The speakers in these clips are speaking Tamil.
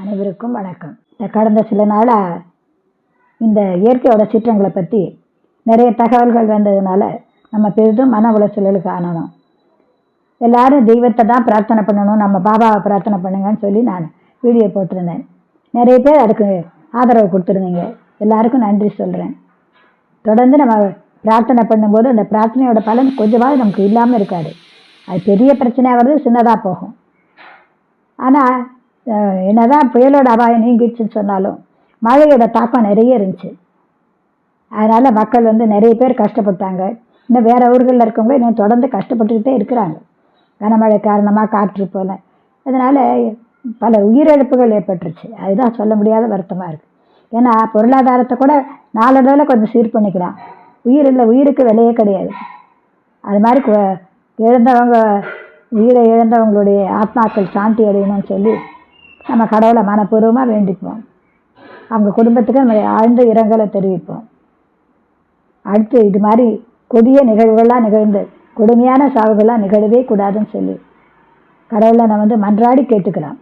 அனைவருக்கும் வணக்கம். இந்த கடந்த சில நாளாக இந்த இயற்கையோட சீற்றங்களை பற்றி நிறைய தகவல்கள் வந்ததுனால நம்ம பெரிதும் மன உளைச்சலுக்கு ஆனணும் எல்லாரும் தெய்வத்தை தான் பிரார்த்தனை பண்ணணும் நம்ம பாபாவை பிரார்த்தனை பண்ணுங்கன்னு சொல்லி நான் வீடியோ போட்டிருந்தேன். நிறைய பேர் அதுக்கு ஆதரவு கொடுத்துருந்தீங்க. எல்லாருக்கும் நன்றி சொல்கிறேன் தொடர்ந்து நம்ம பிரார்த்தனை பண்ணும்போது அந்த பிரார்த்தனையோட பலன் கொஞ்சமாவது நமக்கு இல்லாமல் இருக்காது. அது பெரிய பிரச்சனையாக வருது சின்னதாக போகும். ஆனால் என்னதான் புயலோட அபாயம் நீங்கிடுச்சுன்னு சொன்னாலும் மழையோட தாக்கம் நிறைய இருந்துச்சு. அதனால் மக்கள் வந்து நிறைய பேர் கஷ்டப்பட்டாங்க. இன்னும் வேறு ஊர்களில் இருக்கவங்க இன்னும் தொடர்ந்து கஷ்டப்பட்டுக்கிட்டே இருக்கிறாங்க. கனமழை காரணமாக காற்று போல. அதனால் பல உயிரிழப்புகள் ஏற்பட்டுருச்சு. அதுதான் சொல்ல முடியாத வருத்தமாக இருக்குது ஏன்னா பொருளாதாரத்தை கூட நாளடைவில் கொஞ்சம் சீர் பண்ணிக்கலாம். உயிர் இல்லை உயிருக்கு விலையே கிடையாது. அது மாதிரி கு- இழந்தவங்க உயிரை இழந்தவங்களுடைய ஆத்மாக்கள் சாந்தி அடையணும்னு சொல்லி நம்ம கடவுளை மனப்பூர்வமாக வேண்டிப்போம் அவங்க குடும்பத்துக்கு நம்ம ஆழ்ந்த இரங்கலை தெரிவிப்போம். அடுத்து இது மாதிரி கொடிய நிகழ்வுகள்லாம் நிகழ்ந்து கொடுமையான சாவுகள்லாம் நிகழவே கூடாதுன்னு சொல்லி கடவுளை நம்ம வந்து மன்றாடி கேட்டுக்கலாம்.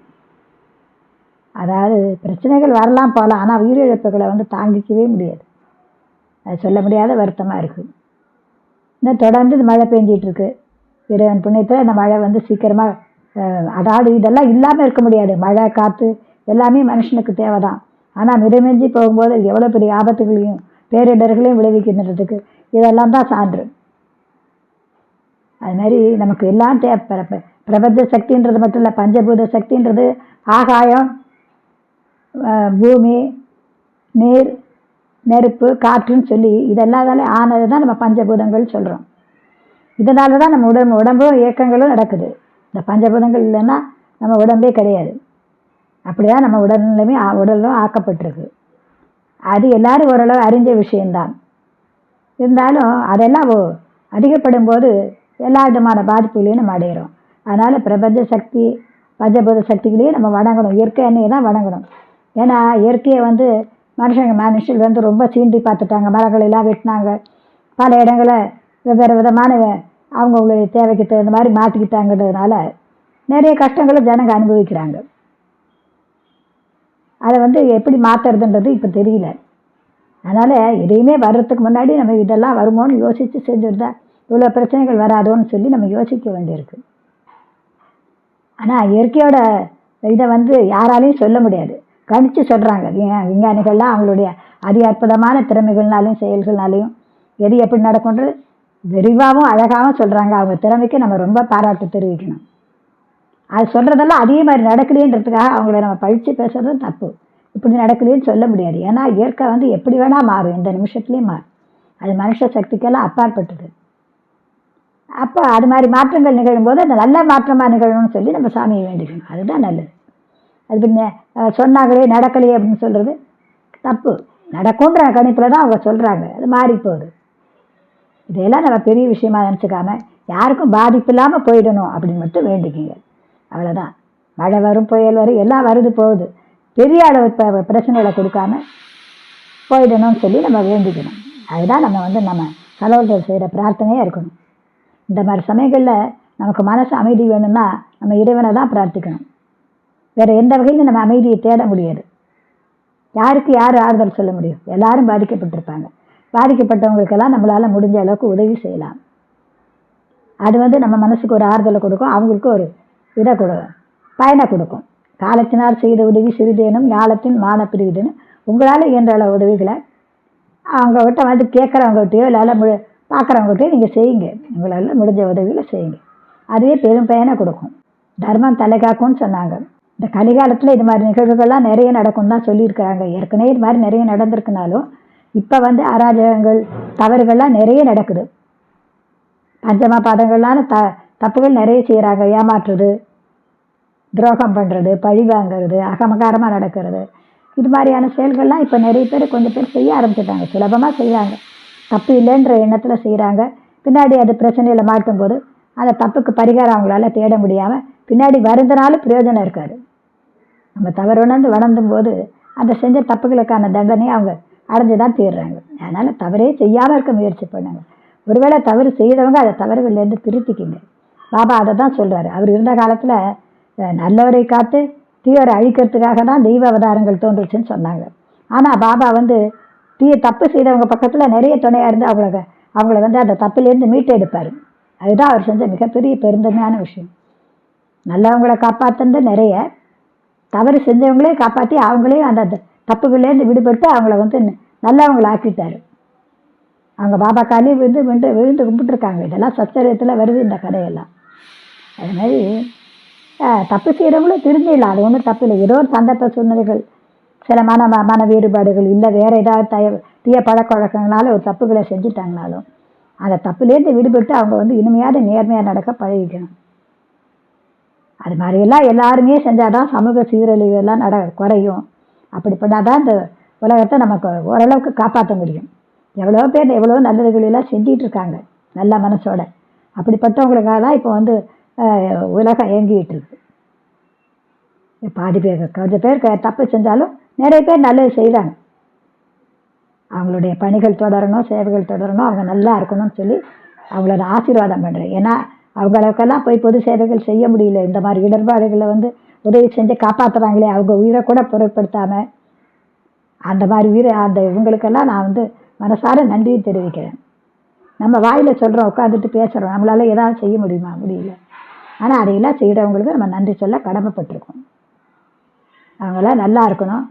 அதாவது பிரச்சனைகள் வரலாம் போகலாம் ஆனால் உயிரிழப்புகளை வந்து தாங்கிக்கவே முடியாது. அது சொல்ல முடியாத வருத்தமாக இருக்குது இன்னும் தொடர்ந்து இந்த மழை பெஞ்சிகிட்ருக்கு இறைவன் புண்ணியத்தில் இந்த மழை வந்து சீக்கிரமாக அதாவது இதெல்லாம் இல்லாமல் இருக்க முடியாது. மழை காற்று எல்லாமே மனுஷனுக்கு தேவை தான் ஆனால் மிதமெஞ்சி போகும்போது எவ்வளோ பெரிய ஆபத்துகளையும் பேரிடர்களையும் விளைவிக்கின்றதுக்கு இதெல்லாம் தான் சான்று. அது மாதிரி நமக்கு எல்லாம் தேவை பிரபஞ்ச சக்தின்றது மட்டும் இல்லை பஞ்சபூத சக்தின்றது ஆகாயம் பூமி நீர் நெருப்பு காற்றுன்னு சொல்லி இதெல்லாம் தானே ஆனது தான் நம்ம பஞ்சபூதங்கள் சொல்கிறோம் இதனால தான் நம்ம உடம்பு உடம்பும் இயக்கங்களும் நடக்குது. இந்த பஞ்சபூதங்கள் இல்லைன்னா நம்ம உடம்பே கிடையாது. அப்படிதான் நம்ம உடல்நிலையுமே உடலும் ஆக்கப்பட்டிருக்கு. அது எல்லாரும் ஓரளவு அறிஞ்ச விஷயம்தான். இருந்தாலும் அதெல்லாம் ஓ- அதிகப்படும் போது எல்லா விதமான பாதிப்புகளையும் நம்ம அடையிறோம். அதனால் பிரபஞ்ச சக்தி பஞ்சபூத சக்திகளையும் நம்ம வணங்கணும். இயற்கை எண்ணெயை தான் வணங்கணும். ஏன்னா இயற்கையை வந்து மனுஷங்க மனுஷர்கள் வந்து ரொம்ப சீண்டி பார்த்துட்டாங்க. மரங்கள் எல்லாம் வெட்டினாங்க. பல இடங்களை வெவ்வேறு விதமான அவங்கவுங்களுடைய தேவைக்கு தகுந்த மாதிரி மாற்றிக்கிட்டாங்கன்றதுனால நிறைய கஷ்டங்களை ஜனங்க அனுபவிக்கிறாங்க. அதை வந்து எப்படி மாற்றுறதுன்றது இப்போ தெரியல. அதனால் எதையுமே வர்றதுக்கு முன்னாடி நம்ம இதெல்லாம் வருமோன்னு யோசித்து செஞ்சுருந்தா இவ்வளோ பிரச்சனைகள் வராதோன்னு சொல்லி நம்ம யோசிக்க வேண்டியிருக்கு. ஆனால் இயற்கையோட இதை வந்து யாராலையும் சொல்ல முடியாது. கணித்து சொல்கிறாங்க விஞ்ஞானிகள்லாம் அவங்களுடைய அதி அற்புதமான திறமைகள்னாலையும் செயல்கள்னாலையும் எது எப்படி நடக்கும்ன்றது விரிவாகவும் அழகாகவும் சொல்கிறாங்க அவங்க திறமைக்கு நம்ம ரொம்ப பாராட்டு தெரிவிக்கணும். அது சொல்கிறதெல்லாம் அதே மாதிரி நடக்கலையன்றதுக்காக அவங்கள நம்ம பழித்து பேசுறதும் தப்பு. இப்படி நடக்கலையேன்னு சொல்ல முடியாது. ஏன்னா இயற்கை வந்து எப்படி வேணால் மாறும். எந்த நிமிஷத்துலேயும் மாறும். அது மனுஷ சக்திக்கெல்லாம் அப்பாற்பட்டது. அப்போ அது மாதிரி மாற்றங்கள் நிகழும்போது அந்த நல்ல மாற்றமாக நிகழணும்னு சொல்லி நம்ம சாமியை வேண்டிக்கணும். அதுதான் நல்லது. அது பின்ன சொன்னாங்களே நடக்கலையே அப்படின்னு சொல்கிறது தப்பு. நடக்கும்ன்ற கணிப்பில் தான் அவங்க சொல்கிறாங்க அது மாறி போகுது இதையெல்லாம் நம்ம பெரிய விஷயமா நினச்சிக்காம யாருக்கும் பாதிப்பு இல்லாமல் போயிடணும் அப்படின்னு மட்டும் வேண்டிக்கிங்க. அவ்வளோதான் மழை வரும் புயல் வரும் எல்லாம் வருது போகுது. பெரிய அளவு இப்போ பிரச்சனைகளை கொடுக்காம போயிடணும்னு சொல்லி நம்ம வேண்டிக்கணும். அதுதான் நம்ம வந்து நம்ம கடவுள்கள் செய்கிற பிரார்த்தனையாக இருக்கணும். இந்த மாதிரி சமயங்களில் நமக்கு மனசு அமைதி வேணும்னா நம்ம இறைவனை தான் பிரார்த்திக்கணும். வேறு எந்த வகையிலும் நம்ம அமைதியை தேட முடியாது. யாருக்கு யார் ஆறுதல் சொல்ல முடியும்? எல்லாரும் பாதிக்கப்பட்டிருப்பாங்க. பாதிக்கப்பட்டவங்களுக்கெல்லாம் நம்மளால் முடிஞ்ச அளவுக்கு உதவி செய்யலாம். அது வந்து நம்ம மனசுக்கு ஒரு ஆறுதலை கொடுக்கும். அவங்களுக்கு ஒரு இதை கொடுக்கும். பயனை கொடுக்கும். காலத்தினால் செய்த உதவி சிறிதேனும் ஞாலத்தின் மானப்பிரிதுன்னு உங்களால் இயன்ற அளவு உதவிகளை அவங்ககிட்ட வந்து கேட்குறவங்ககிட்டயோ இல்லை மு பார்க்குறவங்ககிட்டயோ நீங்கள் செய்யுங்க. உங்களால் முடிஞ்ச உதவிகளை செய்யுங்க. அதுவே பெரும் பயனை கொடுக்கும். தர்மம் தலை காக்கும்னு சொன்னாங்க. இந்த கலிகாலத்தில் இது மாதிரி நிகழ்வுகள்லாம் நிறைய நடக்கும் தான் சொல்லியிருக்கிறாங்க. ஏற்கனவே இது மாதிரி நிறைய நடந்திருக்குனாலும் இப்போ வந்து அராஜகங்கள் தவறுகள்லாம் நிறைய நடக்குது. பஞ்சம பாதங்கள்லாம் த தப்புகள் நிறைய செய்கிறாங்க ஏமாற்றுறது துரோகம் பண்ணுறது பழி வாங்குறது அகமகாரமாக நடக்கிறது. இது மாதிரியான செயல்கள்லாம் இப்போ நிறைய பேர் கொஞ்சம் பேர் செய்ய ஆரம்பிச்சிட்டாங்க. சுலபமாக செய்கிறாங்க தப்பு இல்லைன்ற எண்ணத்தில் செய்கிறாங்க பின்னாடி அது பிரச்சனையில் மாட்டும்போது அந்த தப்புக்கு பரிகாரம் அவங்களால தேட முடியாமல் பின்னாடி வருந்தனாலும் பிரயோஜனம் இருக்காது. நம்ம தவறு உணர்ந்து வணந்தும் போது அந்த செஞ்ச தப்புகளுக்கான தண்டனையை அவங்க அடைஞ்சு தான் தீர்றாங்க. அதனால் தவறே செய்யாமல் இருக்க முயற்சி பண்ணுங்க. ஒருவேளை தவறு செய்தவங்க அதை தவறுகள்லேருந்து திருத்திக்கிங்க. பாபா அதை தான் சொல்கிறாரு அவர் இருந்த காலத்தில் நல்லவரை காத்து தீயரை அழிக்கிறதுக்காக தான் தெய்வ அவதாரங்கள் தோன்றுச்சுன்னு சொன்னாங்க. ஆனால் பாபா வந்து தீய தப்பு செய்தவங்க பக்கத்தில் நிறைய துணையாக இருந்து அவங்கள அவங்கள வந்து அந்த தப்பிலேருந்து மீட்டு எடுப்பார். அதுதான் அவர் செஞ்ச மிகப்பெரிய பெருந்தன்மையான விஷயம். நல்லவங்களை காப்பாற்றுறது நிறைய தவறு செஞ்சவங்களே காப்பாற்றி அவங்களே அந்த த- தப்புகள்லேருந்து விடுபட்டு அவங்கள வந்து நல்லவங்களை ஆக்கிட்டார் அவங்க பாபா காலி விழுந்து விழுந்து விழுந்து கும்பிட்டுருக்காங்க. இதெல்லாம் சச்சரியத்தில் வருது இந்த கதையெல்லாம். அது மாதிரி தப்பு செய்கிறவங்களும் திருந்திடலாம் அது ஒன்றும் தப்பு இல்லை ஏதோ ஒரு சந்தர்ப்ப சூழ்நிலைகள் சில மன ம- மன வேறுபாடுகள் இல்லை வேறு ஏதாவது தய தீய பழக்க வழக்கங்களால ஒரு தப்புகளை செஞ்சுட்டாங்கனாலும் அந்த தப்புலேருந்து விடுபட்டு அவங்க வந்து இனிமையாக நேர்மையாக நடக்க பழகிக்கணும். அது மாதிரியெல்லாம் எல்லாருமே செஞ்சால் தான் சமூக சீரழிவு எல்லாம் நட குறையும். அப்படி பண்ணால் தான் இந்த உலகத்தை நமக்கு ஓரளவுக்கு காப்பாற்ற முடியும். எவ்வளோ பேர் எவ்வளோ நல்லதுகளெல்லாம் எல்லாம் இருக்காங்க நல்ல மனசோட. அப்படிப்பட்டவங்களுக்காக தான் இப்போ வந்து உலகம் இயங்கிக்கிட்டு இருக்கு. பாதி பேர் கொஞ்சம் பேர் க- தப்பு செஞ்சாலும் நிறைய பேர் நல்லது செய்கிறாங்க அவங்களுடைய பணிகள் தொடரணும் சேவைகள் தொடரணும் அவங்க நல்லா இருக்கணும்னு சொல்லி அவங்கள நான் ஆசீர்வாதம் பண்ணுறேன் ஏன்னா அவங்களுக்கெல்லாம் போய் பொது சேவைகள் செய்ய முடியல. இந்த மாதிரி இடர்பாடுகளை வந்து உதவி செஞ்சு காப்பாற்றுறாங்களே அவங்க உயிரை கூட பொருட்படுத்தாமல் அந்த மாதிரி உயிரை அந்த இவங்களுக்கெல்லாம் நான் வந்து மனசார நன்றியை தெரிவிக்கிறேன். நம்ம வாயில் சொல்கிறோம் உட்காந்துட்டு பேசுகிறோம் நம்மளால் ஏதாவது செய்ய முடியுமா? முடியல. ஆனால் அதையெல்லாம் செய்கிறவங்களுக்கு நம்ம நன்றி சொல்ல கடமைப்பட்டிருக்கோம். அவங்களாம் நல்லா இருக்கணும்.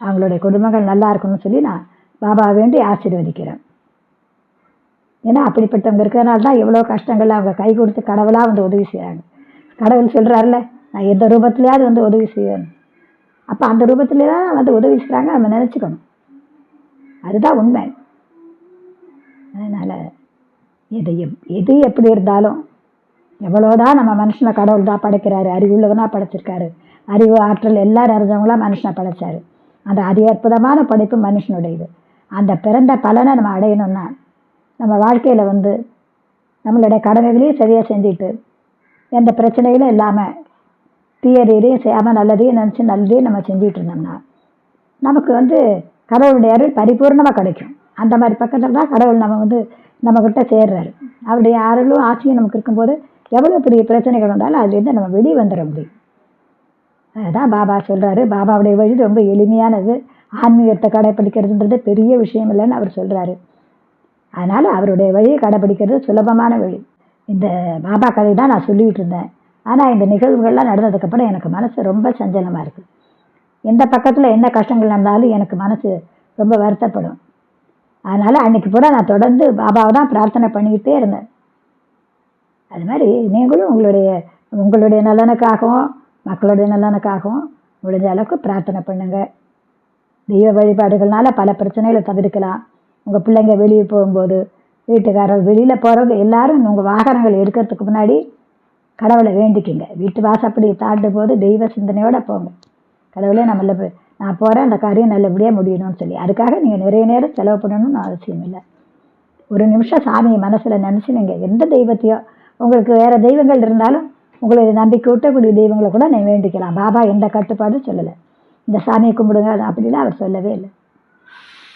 அவங்களுடைய குடும்பங்கள் நல்லா இருக்கணும்னு சொல்லி நான் பாபா வேண்டி ஆசீர்வதிக்கிறேன். ஏன்னா அப்படிப்பட்டவங்க இருக்கிறனால தான் எவ்வளோ கஷ்டங்கள் அவங்க கை கொடுத்து கடவுளாக வந்து உதவி செய்கிறாங்க கடவுள் சொல்கிறாருல நான் எந்த ரூபத்துலையாவது வந்து உதவி செய்வேன். அப்போ அந்த ரூபத்துல தான் வந்து உதவி செய்கிறாங்க நம்ம நினச்சிக்கணும். அதுதான் உண்மை. அதனால் எதையும் எது எப்படி இருந்தாலும் எவ்வளோதான் நம்ம மனுஷனை கடவுள் தான் படைக்கிறாரு அறிவுள்ளவனாக படைச்சிருக்காரு அறிவு ஆற்றல் எல்லாம் நிறைஞ்சவங்களா மனுஷனை படைச்சாரு. அந்த அதி அற்புதமான படைப்பு மனுஷனுடையது. அந்த பிறந்த பலனை நம்ம அடையணும்னா நம்ம வாழ்க்கையில் வந்து நம்மளுடைய கடமைகளையும் சரியாக செஞ்சுட்டு எந்த பிரச்சனைகளும் இல்லாமல் தீயதையும் செய்யாமல் நல்லதையும் நினச்சி நல்லதையும் நம்ம செஞ்சுட்டு இருந்தோம்னா நமக்கு வந்து கடவுளுடைய அருள் பரிபூர்ணமாக கிடைக்கும். அந்த மாதிரி பக்கத்தில் தான் கடவுள் நம்ம வந்து நம்மக்கிட்ட சேர்றாரு. அவருடைய அருளும் ஆசையும் நமக்கு இருக்கும்போது எவ்வளோ பெரிய பிரச்சனைகள் வந்தாலும் அதுலேருந்து நம்ம வெளியே வந்துட முடியும். அதுதான் பாபா சொல்கிறாரு பாபாவுடைய வழி ரொம்ப எளிமையானது. ஆன்மீகத்தை கடைப்பிடிக்கிறதுன்றது பெரிய விஷயம் இல்லைன்னு அவர் சொல்கிறாரு அதனால் அவருடைய வழியை கடைப்பிடிக்கிறது சுலபமான வழி. இந்த பாபா கதை தான் நான் சொல்லிகிட்டு இருந்தேன். ஆனால் இந்த நிகழ்வுகள்லாம் நடந்ததுக்கப்புறம் எனக்கு மனசு ரொம்ப சஞ்சலமாக இருக்குது எந்த பக்கத்தில் என்ன கஷ்டங்கள் நடந்தாலும் எனக்கு மனசு ரொம்ப வருத்தப்படும். அதனால் அன்னைக்கு பூரா நான் தொடர்ந்து பாபாவை தான் பிரார்த்தனை பண்ணிக்கிட்டே இருந்தேன். அது மாதிரி நீங்களும் உங்களுடைய உங்களுடைய நலனுக்காகவும் மக்களுடைய நலனுக்காகவும் முடிஞ்ச அளவுக்கு பிரார்த்தனை பண்ணுங்கள் தெய்வ வழிபாடுகள்னால பல பிரச்சனைகளை தவிர்க்கலாம். உங்கள் பிள்ளைங்க வெளியே போகும்போது வீட்டுக்காரர் வெளியில் போகிறவங்க எல்லாரும் உங்கள் வாகனங்கள் எடுக்கிறதுக்கு முன்னாடி கடவுளை வேண்டிக்கிங்க. வீட்டு வாசப்படி தாண்டும் போது தெய்வ சிந்தனையோடு போங்க. கடவுளே நம்மள நான் போகிறேன் அந்த காரியம் நல்லபடியாக முடியணும்னு சொல்லி. அதுக்காக நீங்கள் நிறைய நேரம் செலவு பண்ணணும்னு அவசியம் இல்லை. ஒரு நிமிஷம் சாமியை மனசில் நினச்சி நீங்கள் எந்த தெய்வத்தையோ உங்களுக்கு வேறு தெய்வங்கள் இருந்தாலும் உங்களுடைய நம்பிக்கை விட்டக்கூடிய தெய்வங்களை கூட நீங்கள் வேண்டிக்கலாம். பாபா எந்த கட்டுப்பாடும் சொல்லலை. இந்த சாமியை கும்பிடுங்க அப்படிலாம் அவர் சொல்லவே இல்லை.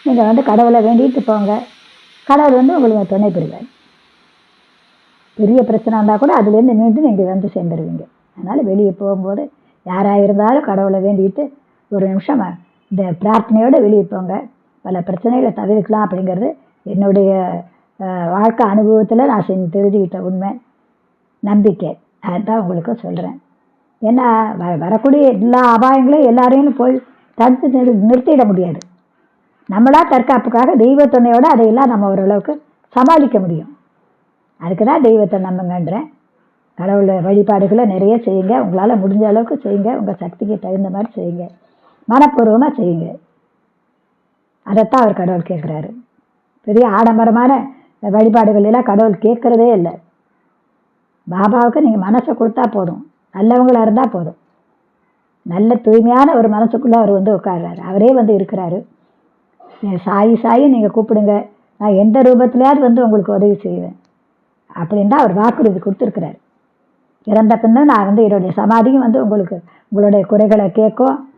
நீங்கள் வந்து கடவுளை வேண்டிட்டு போங்க. கடவுள் வந்து உங்களுக்கு துணை புரிவார். பெரிய பிரச்சனை இருந்தால் கூட அதுலேருந்து மீண்டும் நீங்கள் வந்து சேர்ந்துருவீங்க. அதனால் வெளியே போகும்போது யாராக இருந்தாலும் கடவுளை வேண்டிட்டு ஒரு நிமிஷம் இந்த பிரார்த்தனையோடு வெளியே போங்க. பல பிரச்சனைகளை தவிர்க்கலாம் அப்படிங்கிறது என்னுடைய வாழ்க்கை அனுபவத்தில் நான் செஞ்சு தெரிஞ்சுக்கிட்ட உண்மை நம்பிக்கை. அதுதான் உங்களுக்கு சொல்கிறேன் ஏன்னா வ வரக்கூடிய எல்லா அபாயங்களையும் எல்லாரையும் போய் தடுத்து நிறு- நிறுத்திட முடியாது. நம்மளா தற்காப்புக்காக தெய்வ துணையோடு அதையெல்லாம் நம்ம ஓரளவுக்கு சமாளிக்க முடியும். அதுக்கு தான் தெய்வத்தை நம்புங்கன்றேன். கடவுள் வழிபாடுகளை நிறைய செய்யுங்க. உங்களால் முடிஞ்ச அளவுக்கு செய்யுங்க. உங்கள் சக்திக்கு தகுந்த மாதிரி செய்யுங்க. மனப்பூர்வமாக செய்யுங்க. அதைத்தான் அவர் கடவுள் கேட்குறாரு. பெரிய ஆடம்பரமான வழிபாடுகள் எல்லாம் கடவுள் கேட்குறதே இல்லை. பாபாவுக்கு நீங்கள் மனசை கொடுத்தா போதும். நல்லவங்களாக இருந்தால் போதும். நல்ல தூய்மையான ஒரு மனசுக்குள்ளே அவர் வந்து உட்கார்றாரு. அவரே வந்து இருக்கிறாரு. சாயி சாயி நீங்கள் கூப்பிடுங்க. நான் எந்த ரூபத்திலையாவது வந்து உங்களுக்கு உதவி செய்வேன். அப்படின்னு தான் அவர் வாக்குறுதி கொடுத்துருக்கிறார். இறந்த பின்னர் நான் வந்து என்னுடைய சமாதியும் வந்து உங்களுக்கு உங்களுடைய குறைகளை கேட்கும்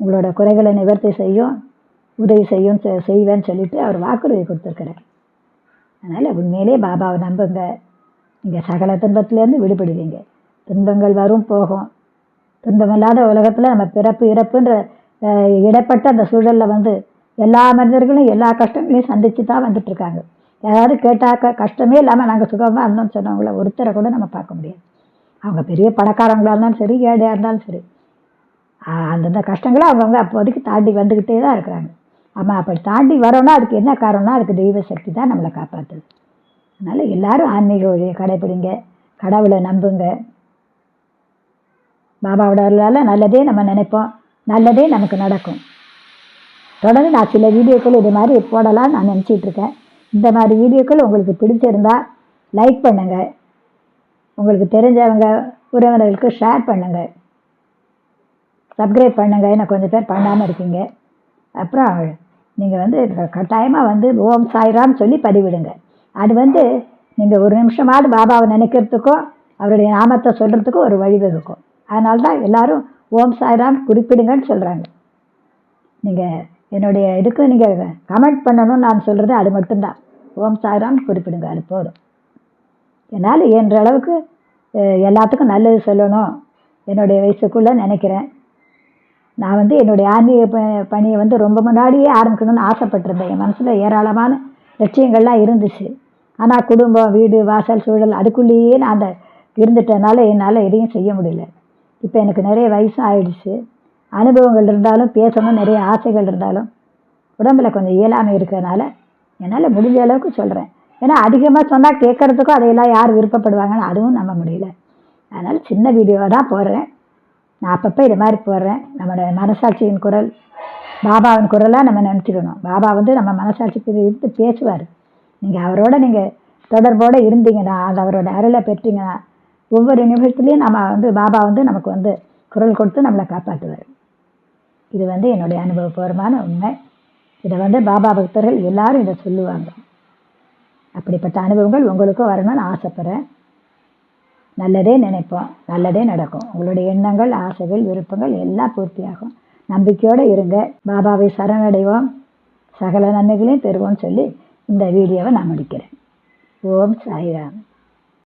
உங்களோட குறைகளை நிவர்த்தி செய்யும் உதவி செய்யும் செ- செய்வேன்னு சொல்லிட்டு அவர் வாக்குறுதி கொடுத்துருக்கிறார். அதனால் உண்மையிலே பாபாவை நம்புங்க. நீங்கள் சகல துன்பத்திலேருந்து விடுபடுவீங்க. துன்பங்கள் வரும் போகும். துன்பமில்லாத உலகத்தில் நம்ம பிறப்பு இறப்புன்ற இடப்பட்ட இடைப்பட்ட அந்த சூழலில் வந்து எல்லா மனிதர்களும் எல்லா கஷ்டங்களையும் சந்திச்சு தான் வந்துட்டுருக்காங்க யாராவது கேட்டாக்க கஷ்டமே இல்லாமல் நாங்கள் சுகமாக இருந்தோம்னு சொன்னவங்கள ஒருத்தரை கூட நம்ம பார்க்க முடியாது. அவங்க பெரிய பணக்காரங்களாக இருந்தாலும் சரி ஏழையாக இருந்தாலும் சரி. அந்தந்த கஷ்டங்களை அவங்கவுங்க அப்போதைக்கு தாண்டி வந்துக்கிட்டே தான் இருக்கிறாங்க. ஆமாம் அப்படி தாண்டி வரோன்னா அதுக்கு என்ன காரணம்னா அதுக்கு தெய்வ சக்தி தான் நம்மளை காப்பாற்றுது அதனால் எல்லாரும் ஆன்மீக வழியை கடைப்பிடிங்க கடவுளை நம்புங்க. பாபாவோட அருளால் நல்லதே நம்ம நினைப்போம் நல்லதே நமக்கு நடக்கும். தொடர்ந்து நான் சில வீடியோக்கள் இது மாதிரி போடலாம்னு நான் நினச்சிட்டு இருக்கேன். இந்த மாதிரி வீடியோக்கள் உங்களுக்கு பிடிச்சிருந்தா லைக் பண்ணுங்கள் உங்களுக்கு தெரிஞ்சவங்க உறவினர்களுக்கு ஷேர் பண்ணுங்கள் சப்ஸ்கிரைப் பண்ணுங்கள் என்ன கொஞ்சம் பேர் பண்ணாமல் இருக்கீங்க. அப்புறம் நீங்கள் வந்து கட்டாயமாக வந்து ஓம் சாய்ராம் சொல்லி பதிவிடுங்க. அது வந்து நீங்கள் ஒரு நிமிஷமாவது பாபாவை நினைக்கிறதுக்கும் அவருடைய நாமத்தை சொல்கிறதுக்கும் ஒரு வழிவகுக்கும் அதனால தான் எல்லாரும் ஓம் சாய்ராம் குறிப்பிடுங்கன்னு சொல்கிறாங்க நீங்கள் என்னுடைய இதுக்கு நீங்கள் கமெண்ட் பண்ணணும்னு நான் சொல்கிறது அது மட்டும்தான். ஓம் சாய்ராம் குறிப்பிடுங்க அது போதும். என்னால் இயன்ற அளவுக்கு எல்லாத்துக்கும் நல்லது சொல்லணும். என்னுடைய வயசுக்குள்ளே நினைக்கிறேன். நான் வந்து என்னுடைய ஆன்மீக ப பணியை வந்து ரொம்ப முன்னாடியே ஆரம்பிக்கணும்னு ஆசைப்பட்டிருந்தேன். என் மனசில் ஏராளமான லட்சியங்கள்லாம் இருந்துச்சு. ஆனால் குடும்பம் வீடு வாசல் சூழல் அதுக்குள்ளேயே நான் அந்த இருந்துட்டனால என்னால் எதையும் செய்ய முடியல. இப்போ எனக்கு நிறைய வயசு ஆயிடுச்சு. அனுபவங்கள் இருந்தாலும் பேசணும் நிறைய ஆசைகள் இருந்தாலும் உடம்புல கொஞ்சம் இயலாமை இருக்கிறதுனால என்னால் முடிஞ்ச அளவுக்கு சொல்கிறேன் ஏன்னா அதிகமாக சொன்னால் கேட்குறதுக்கும் அதையெல்லாம் யார் விருப்பப்படுவாங்கன்னு அதுவும் நம்ப முடியல. அதனால் சின்ன வீடியோவாக தான் போடுறேன். நான் அப்பப்போ இது மாதிரி போடுறேன். நம்மளோட மனசாட்சியின் குரல் பாபாவின் குரலாக நம்ம நினச்சிக்கணும். பாபா வந்து நம்ம மனசாட்சிக்கு இருந்து பேசுவார். நீங்கள் அவரோட நீங்கள் தொடர்போடு இருந்தீங்கன்னா அது அவரோட அருளை பெற்றீங்கன்னா ஒவ்வொரு நிமிஷத்துலேயும் நம்ம வந்து பாபா வந்து நமக்கு வந்து குரல் கொடுத்து நம்மளை காப்பாற்றுவார். இது வந்து என்னுடைய அனுபவபூர்வமான உண்மை. இதை வந்து பாபா பக்தர்கள் எல்லாரும் இதை சொல்லுவாங்க. அப்படிப்பட்ட அனுபவங்கள் உங்களுக்கும் வரணும்னு ஆசைப்பட்றேன். நல்லதே நினைப்போம். நல்லதே நடக்கும். உங்களுடைய எண்ணங்கள் ஆசைகள் விருப்பங்கள் எல்லாம் பூர்த்தியாகும். நம்பிக்கையோடு இருங்க. பாபாவை சரணடைவோம். சகல நன்மைகளையும் பெறுவோம்னு சொல்லி இந்த வீடியோவை நான் முடிக்கிறேன். ஓம் சாய்ராம்.